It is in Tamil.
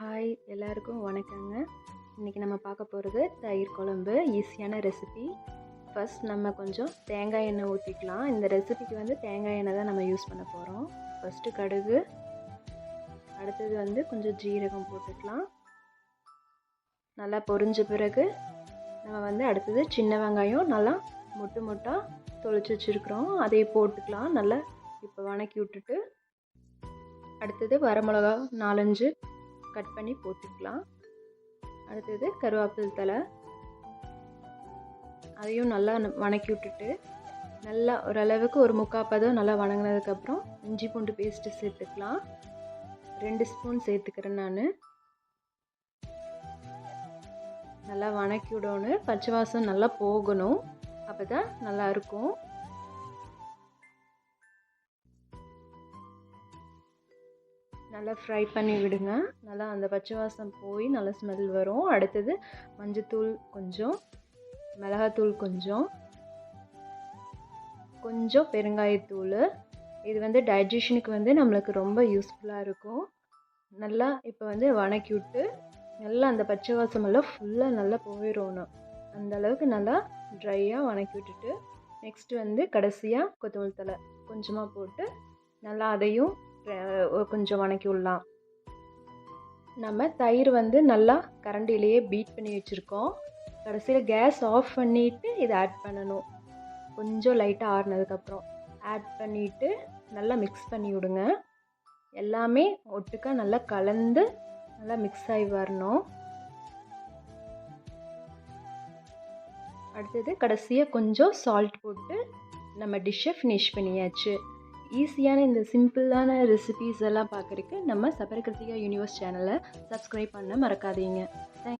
ஹாய் எல்லாருக்கும் வணக்கங்க. இன்றைக்கி நம்ம பார்க்க போகிறது தயிர் குழம்பு ஈஸியான ரெசிபி ஃபஸ்ட் நம்ம கொஞ்சம் தேங்காய் எண்ணெய் ஊற்றிக்கலாம் இந்த ரெசிபிக்கு வந்து தேங்காய் எண்ணெய் தான் நம்ம யூஸ் பண்ண போகிறோம் ஃபஸ்ட்டு கடுகு. அடுத்தது வந்து கொஞ்சம் ஜீரகம் போட்டுக்கலாம். நல்லா பொரிஞ்ச பிறகு நம்ம வந்து அடுத்தது சின்ன வெங்காயம் நல்லா மொட்டு மொட்டாக தொளிச்சு வச்சுருக்குறோம். அதை போட்டுக்கலாம். நல்லா இப்போ வணக்கி விட்டுட்டு அடுத்தது வரமிளகா நாலஞ்சு கட் பண்ணி போட்டுக்கலாம். அடுத்தது கருவேப்பில் தலை அதையும் நல்லா வணக்கி விட்டுட்டு நல்லா ஓரளவுக்கு ஒரு முக்கால் பதம் நல்லா வணங்கினதுக்கப்புறம் இஞ்சி பூண்டு பேஸ்ட்டு சேர்த்துக்கலாம். ரெண்டு ஸ்பூன் சேர்த்துக்கிறேன் நான். நல்லா வணக்கி விடணும். பச்சை வாசம் நல்லா போகணும். அப்போ தான் நல்லாயிருக்கும் நல்லா ஃப்ரை பண்ணி விடுங்க. நல்லா அந்த பச்சை வாசம் போய் நல்லா ஸ்மெல் வரும். அடுத்தது மஞ்சத்தூள் கொஞ்சம் மிளகாத்தூள் கொஞ்சம் கொஞ்சம் பெருங்காயத்தூள். இது வந்து டைஜஷனுக்கு வந்து நம்மளுக்கு ரொம்ப யூஸ்ஃபுல்லாக இருக்கும். நல்லா இப்போ வந்து வணக்கி விட்டு நல்லா அந்த பச்சை வாசமெல்லாம் ஃபுல்லாக நல்லா போயிடணும். அந்த அளவுக்கு நல்லா ட்ரையாக வணக்கி விட்டுட்டு நெக்ஸ்ட்டு வந்து கடைசியாக கொத்தமல்லி தலை கொஞ்சமாக போட்டு நல்லா அதையும் கொஞ்சம் வணக்கி விடலாம். நம்ம தயிர் வந்து நல்லா கரண்டிலேயே பீட் பண்ணி வச்சுருக்கோம். கடைசியில் கேஸ் ஆஃப் பண்ணிவிட்டு இதை ஆட் பண்ணணும். கொஞ்சம் லைட்டாக ஆறுனதுக்கப்புறம் ஆட் பண்ணிவிட்டு நல்லா மிக்ஸ் பண்ணி விடுங்க. எல்லாமே ஒட்டுக்கா நல்லா கலந்து நல்லா மிக்ஸ் ஆகி வரணும். அடுத்தது கடைசியாக கொஞ்சம் சால்ட் போட்டு நம்ம டிஷ்ஷை ஃபினிஷ் பண்ணியாச்சு. ஈஸியான இந்த சிம்பிளான ரெசிபீஸ் எல்லாம் பார்க்குறதுக்கு நம்ம சபரகிருத்திகா யூனிவர்ஸ் சேனலை சப்ஸ்கிரைப் பண்ண மறக்காதீங்க. தேங்க்